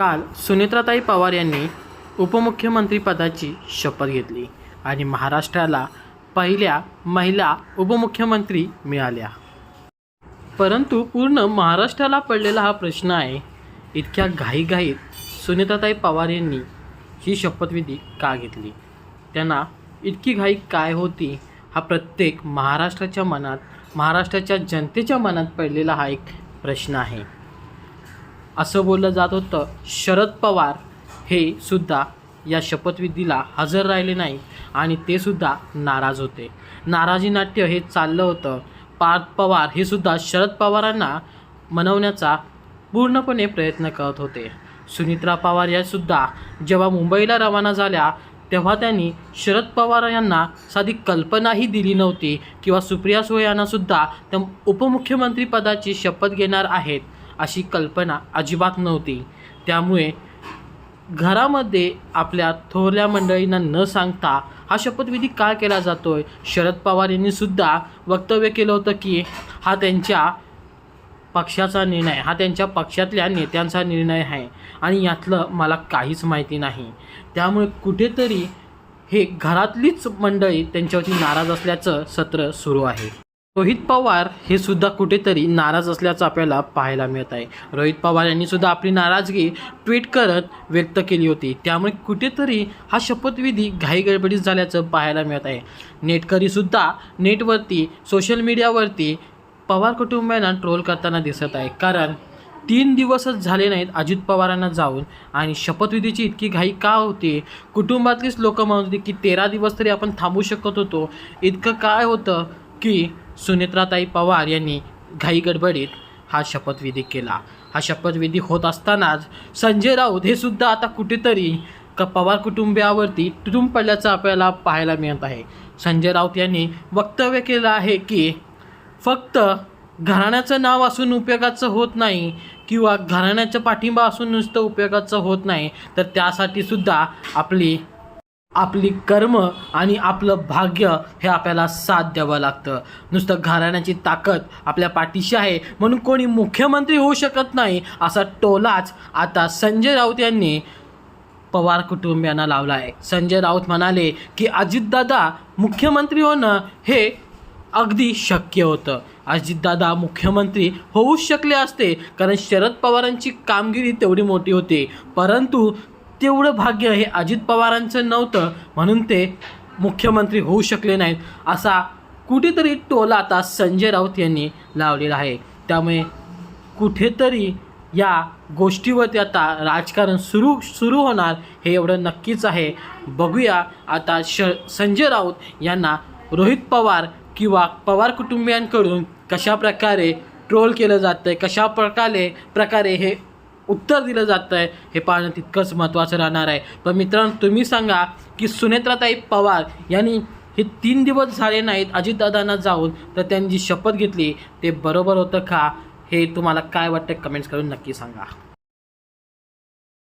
काल सुनेत्राताई पवार यांनी उपमुख्यमंत्रीपदाची शपथ घेतली आणि महाराष्ट्राला पहिल्या महिला उपमुख्यमंत्री मिळाल्या. परंतु पूर्ण महाराष्ट्राला पडलेला हा प्रश्न आहे इतक्या घाईघाईत सुनेत्राताई पवार यांनी ही शपथविधी का घेतली? त्यांना इतकी घाई काय होती? हा प्रत्येक महाराष्ट्राच्या मनात महाराष्ट्राच्या जनतेच्या मनात पडलेला हा एक प्रश्न आहे. असं बोललं जात होतं. शरद पवार हे सुद्धा या शपथविधीला हजर राहिले नाही आणि ते सुद्धा नाराज होते. नाराजी नाट्य हे चाललं होतं. पार्थ पवार हे सुद्धा शरद पवारांना मनवण्याचा पूर्णपणे प्रयत्न करत होते. सुनित्रा पवार या सुद्धा जेव्हा मुंबईला रवाना झाल्या तेव्हा त्यांनी शरद पवार यांना साधी कल्पनाही दिली नव्हती किंवा सुप्रिया सुळे यांनासुद्धा त्या उपमुख्यमंत्रीपदाची शपथ घेणार आहेत. अशी कल्पना अजिबात नव्हती. त्यामुळे घरामध्ये आपल्या थोरल्या मंडळींना न सांगता हा शपथविधी का केला जातोय? शरद पवार यांनी सुद्धा वक्तव्य केलं होतं की हा त्यांच्या पक्षाचा निर्णय हा त्यांच्या पक्षातल्या नेत्यांचा निर्णय आहे आणि यातलं मला काहीच माहिती नाही. त्यामुळे कुठेतरी हे घरातलीच मंडळी त्यांच्यावरती नाराज असल्याचं सत्र सुरू आहे. रोहित पवार हे सुद्धा कुठेतरी नाराज असल्याचं आपल्याला पाहायला मिळत आहे. रोहित पवार यांनी सुद्धा आपली नाराजगी ट्विट करत व्यक्त केली होती. त्यामुळे कुठेतरी हा शपथविधी घाई गडबडीत झाल्याचं पाहायला मिळत आहे. नेटकरीसुद्धा नेटवरती सोशल मीडियावरती पवार कुटुंबियांना ट्रोल करताना दिसत आहे. कारण तीन दिवसच झाले नाहीत अजित पवारांना जाऊन आणि शपथविधीची इतकी घाई का होती? कुटुंबातलीच लोक म्हणत होती की तेरा दिवस तरी आपण थांबू शकत होतो. इतकं काय होतं? की सुनेत्राताई पवार यांनी घाई गडबडीत हा शपथविधी केला. हा शपथविधी होत असतानाच संजय राऊत हे सुद्धा आता कुठेतरी क पवार कुटुंबियावरती तुटून पडल्याचं आपल्याला पाहायला मिळत आहे. संजय राऊत यांनी वक्तव्य केलं आहे की फक्त घराण्याचं नाव असून उपयोगाचं होत नाही किंवा घराण्याचा पाठिंबा असून नुसतं उपयोगाचं होत नाही तर त्यासाठी सुद्धा आपली आपली कर्म आणि आपलं भाग्य हे आपल्याला साथ द्यावं लागतं. नुसतं घराण्याची ताकद आपल्या पाठीशी आहे म्हणून कोणी मुख्यमंत्री होऊ शकत नाही असा टोलाच आता संजय राऊत यांनी पवार कुटुंबियांना लावला आहे संजय राऊत म्हणाले की अजितदादा मुख्यमंत्री होणं हे अगदी शक्य होतं. अजितदादा मुख्यमंत्री होऊच शकले असते कारण शरद पवारांची कामगिरी तेवढी मोठी होती. परंतु तेवढं भाग्य हे अजित पवारांचं नव्हतं म्हणून ते मुख्यमंत्री होऊ शकले नाहीत असा कुठेतरी टोला आता संजय राऊत यांनी लावलेला आहे. त्यामुळे कुठेतरी या गोष्टीवरती आता राजकारण सुरू सुरू होणार हे एवढं नक्कीच आहे. बघूया आता श संजय राऊत यांना रोहित पवार किंवा पवार कुटुंबियांकडून कशा प्रकारे ट्रोल केलं जातं आहे कशा प्रकारे प्रकारे हे उत्तर दिलं जातं आहे हे पाहणं तितकंच महत्त्वाचं राहणार आहे. पण मित्रांनो तुम्ही सांगा की सुनेत्राताई पवार यांनी हे तीन दिवस झाले नाहीत अजितदादांना जाऊन तर त्यांनी जी शपथ घेतली ते बरोबर होतं का? हे तुम्हाला काय वाटतं कमेंट्स करून नक्की सांगा.